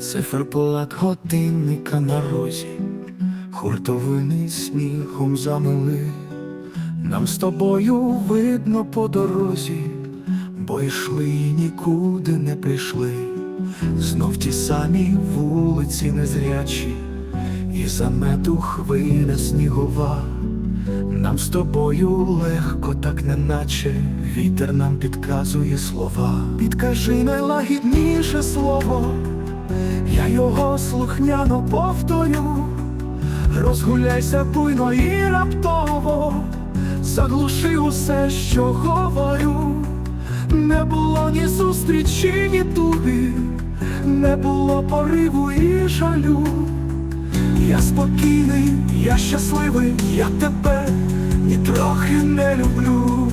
Циферблат годинника на розі, хуртовини снігом замили. Нам з тобою видно по дорозі, бо йшли і нікуди не прийшли. Знов ті самі вулиці незрячі, і замету хвиля снігова. Нам з тобою легко, так неначе вітер нам підказує слова. Підкажи найлагідніше слово, його слухняно повторю. Розгуляйся буйно і раптово, заглуши усе, що говорю. Не було ні зустрічі, ні туги, не було пориву і жалю. Я спокійний, я щасливий, я тебе ні трохи не люблю.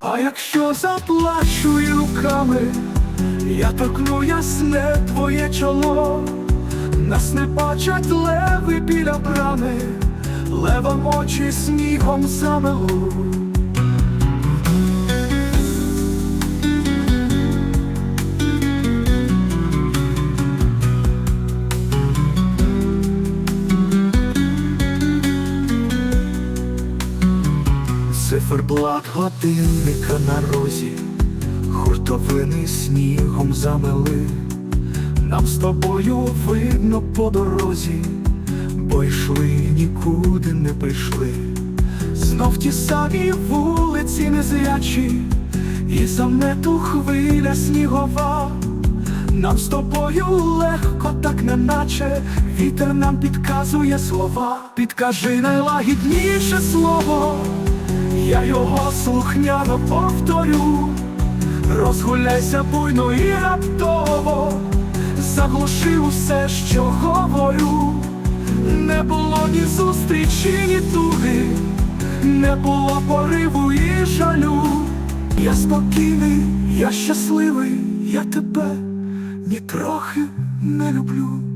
А якщо заплачу і руками, я торкну ясне твоє чоло, нас не бачать леви біля брами, левам очі снігом замелу. Циферблат годинника на розі, хуртовини снігом замели. Нам з тобою видно по дорозі, бо йшли нікуди не прийшли. Знов ті самі вулиці незрячі, і замету хвиля снігова. Нам з тобою легко, так неначе вітер нам підказує слова. Підкажи найлагідніше слово, я його слухняно повторю. Розгуляйся буйно і раптово, заглуши усе, що говорю. Не було ні зустрічі, ні туги, не було пориву і жалю. Я спокійний, я щасливий, я тебе ні трохи не люблю.